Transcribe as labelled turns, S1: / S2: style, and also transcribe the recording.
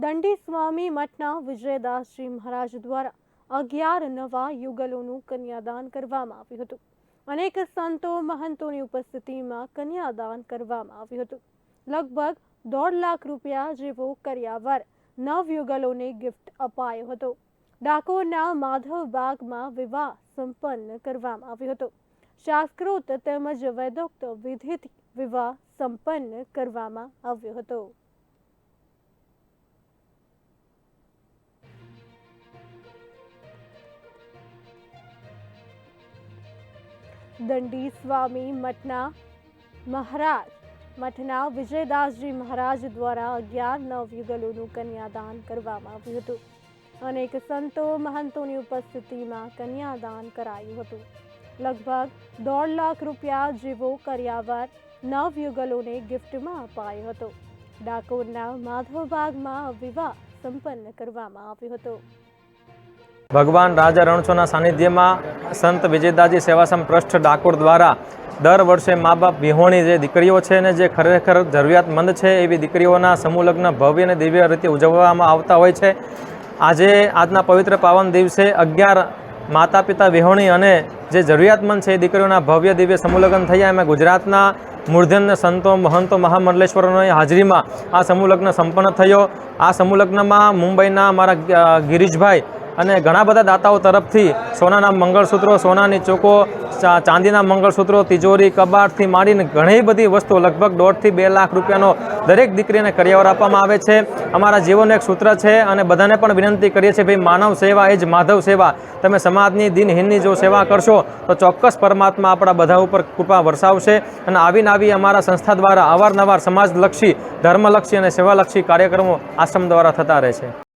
S1: દંડી સ્વામી મઠના વિજયદાસજી મહારાજ દ્વારા અગિયાર નવા યુગલોનું કન્યાદાન કરવામાં આવ્યું હતું. અનેક સંતો મહંતોની ઉપસ્થિતિમાં કન્યાદાન કરવામાં આવ્યું હતું. લગભગ દોઢ લાખ રૂપિયા જેવો કર્યાવર નવયુગલોને ગિફ્ટ અપાયો હતો. ડાકોરના માધવ બાગમાં વિવાહ સંપન્ન કરવામાં આવ્યો હતો. શાસ્ત્રોક્ત તેમજ વેદોક્ત વિધિથી વિવાહ સંપન્ન કરવામાં આવ્યો હતો. દંડી સ્વામી મઠના મહારાજ, મઠના વિજયદાસજી મહારાજ દ્વારા અગિયાર નવયુગલોનું કન્યાદાન કરવામાં આવ્યું હતું. અનેક સંતો મહંતોની ઉપસ્થિતિમાં કન્યાદાન કરાયું હતું. લગભગ દોઢ લાખ રૂપિયા જેવો કર્યાવર નવયુગલોને ગિફ્ટમાં અપાયો હતો. ડાકોરના માધવબાગમાં વિવાહ સંપન્ન કરવામાં આવ્યો હતો.
S2: ભગવાન રાજા રણછોના સાનિધ્યમાં સંત વિજયદાસજી સેવાસમ ટ્રસ્ટ ડાકોર દ્વારા દર વર્ષે મા બાપ વિહોણી જે દીકરીઓ છે ને જે ખરેખર જરૂરિયાતમંદ છે એવી દીકરીઓના સમૂહ ભવ્ય અને દિવ્ય રીતે ઉજવવામાં આવતા હોય છે. આજે આજના પવિત્ર પાવન દિવસે અગિયાર માતા પિતા વિહોણી અને જે જરૂરિયાતમંદ છે એ દીકરીઓના ભવ્ય દિવ્ય સમૂહ થયા. એમાં ગુજરાતના મૂર્ધન્ય સંતો, મહંતો, મહામંડલેશ્વરોની હાજરીમાં આ સમૂહ સંપન્ન થયો. આ સમૂહ લગ્નમાં મુંબઈના અમારા ગિરીશભાઈ અને ઘણા બધા દાતાઓ તરફથી સોનાના મંગળસૂત્રો, સોનાની ચોકો ચાંદીના મંગળસૂત્રો, તિજોરી, કબાટથી માંડીને ઘણી બધી વસ્તુઓ, લગભગ દોઢથી બે લાખ રૂપિયાનો દરેક દીકરીને કરિયાવર આપવામાં આવે છે. અમારા જીવનનું એક સૂત્ર છે અને બધાને પણ વિનંતી કરીએ છીએ, ભાઈ, માનવ સેવા એ જ માધવ સેવા. તમે સમાજની દિનહીનની જો સેવા કરશો, તો ચોક્કસ પરમાત્મા આપણા બધા ઉપર કૃપા વરસાવશે. અને આવીને આવી અમારા સંસ્થા દ્વારા અવારનવાર સમાજલક્ષી, ધર્મલક્ષી અને સેવાલક્ષી કાર્યક્રમો આશ્રમ દ્વારા થતા રહે છે.